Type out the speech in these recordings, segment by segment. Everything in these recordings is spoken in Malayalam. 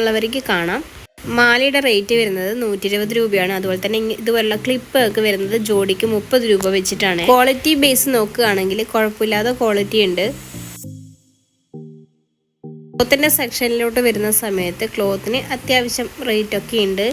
ഉള്ളവർക്ക് കാണാം. മാലയുടെ റേറ്റ് വരുന്നത് നൂറ്റി ഇരുപത് രൂപയാണ്. അതുപോലെ തന്നെ ഇതുപോലുള്ള ക്ലിപ്പ് ഒക്കെ വരുന്നത് ജോഡിക്ക് മുപ്പത് രൂപ വെച്ചിട്ടാണ്. ക്വാളിറ്റി ബേസ് നോക്കുകയാണെങ്കിൽ കുഴപ്പമില്ലാത്ത ക്വാളിറ്റി ഉണ്ട്. ക്ലോത്തിന്റെ സെക്ഷനിലോട്ട് വരുന്ന സമയത്ത് ക്ലോത്തിന് അത്യാവശ്യം റേറ്റ് ഒക്കെ ഉണ്ട്.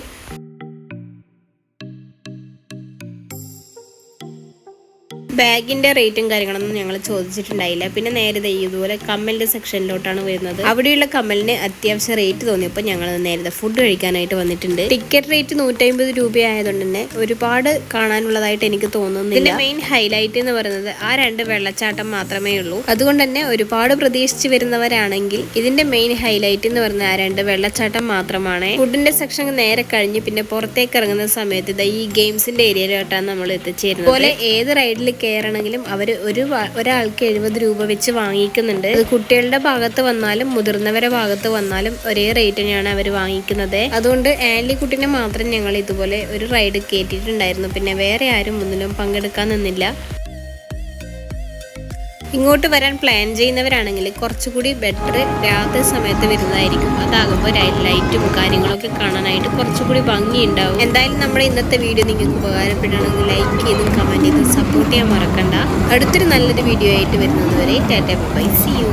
ബാഗിന്റെ റേറ്റും കാര്യങ്ങളൊന്നും ഞങ്ങൾ ചോദിച്ചിട്ടുണ്ടായില്ല. പിന്നെ നേരത്തെ ഇതുപോലെ കമ്മലിന്റെ സെക്ഷനിലോട്ടാണ് വരുന്നത്. അവിടെയുള്ള കമ്മലിന് അത്യാവശ്യം റേറ്റ് തോന്നിയപ്പോൾ ഞങ്ങൾ നേരത്തെ ഫുഡ് കഴിക്കാനായിട്ട് വന്നിട്ടുണ്ട്. ടിക്കറ്റ് റേറ്റ് നൂറ്റമ്പത് രൂപ ആയതുകൊണ്ട് തന്നെ ഒരുപാട് കാണാനുള്ളതായിട്ട് എനിക്ക് തോന്നുന്നില്ല. ഇതിന്റെ മെയിൻ ഹൈലൈറ്റ് എന്ന് പറയുന്നത് ആ രണ്ട് വെള്ളച്ചാട്ടം മാത്രമേ ഉള്ളൂ. അതുകൊണ്ട് തന്നെ ഒരുപാട് പ്രതീക്ഷിച്ച് വരുന്നവരാണെങ്കിൽ ഇതിന്റെ മെയിൻ ഹൈലൈറ്റ് എന്ന് പറയുന്നത് ആ രണ്ട് വെള്ളച്ചാട്ടം മാത്രമാണ്. ഫുഡിന്റെ സെക്ഷൻ നേരെ കഴിഞ്ഞ് പിന്നെ പുറത്തേക്ക് ഇറങ്ങുന്ന സമയത്ത് ഈ ഗെയിംസിന്റെ ഏരിയയിലോട്ടാണ് നമ്മൾ എത്തിച്ചേരുന്നത്. അതുപോലെ ഏത് റൈഡിൽ കയറണമെങ്കിലും അവർ ഒരു ഒരാൾക്ക് എഴുപത് രൂപ വെച്ച് വാങ്ങിക്കുന്നുണ്ട്. കുട്ടികളുടെ ഭാഗത്ത് വന്നാലും മുതിർന്നവരുടെ ഭാഗത്ത് വന്നാലും ഒരേ റേറ്റ് തന്നെയാണ് അവർ വാങ്ങിക്കുന്നത്. അതുകൊണ്ട് ആൻലി കുട്ടിനെ മാത്രം ഞങ്ങൾ ഇതുപോലെ ഒരു റൈഡ് കയറ്റിയിട്ടുണ്ടായിരുന്നു പിന്നെ വേറെ ആരും ഒന്നിലും പങ്കെടുക്കാൻ നിന്നില്ല. ഇങ്ങോട്ട് വരാൻ പ്ലാൻ ചെയ്യുന്നവരാണെങ്കിൽ കുറച്ചുകൂടി ബെറ്റർ രാത്രി സമയത്ത് വരുന്നതായിരിക്കും. അതാകുമ്പോൾ ലൈറ്റും കാര്യങ്ങളൊക്കെ കാണാനായിട്ട് കുറച്ചുകൂടി ഭംഗിയുണ്ടാവും എന്തായാലും നമ്മുടെ ഇന്നത്തെ വീഡിയോ നിങ്ങൾക്ക് ഉപകാരപ്പെടണമെങ്കിൽ ലൈക്ക് ചെയ്തും കമന്റ് ചെയ്തും സപ്പോർട്ട് ചെയ്യാൻ മറക്കണ്ട. അടുത്തൊരു നല്ലൊരു വീഡിയോ ആയിട്ട് വരുന്നത് വരെ ടാറ്റ ബൈ സി യു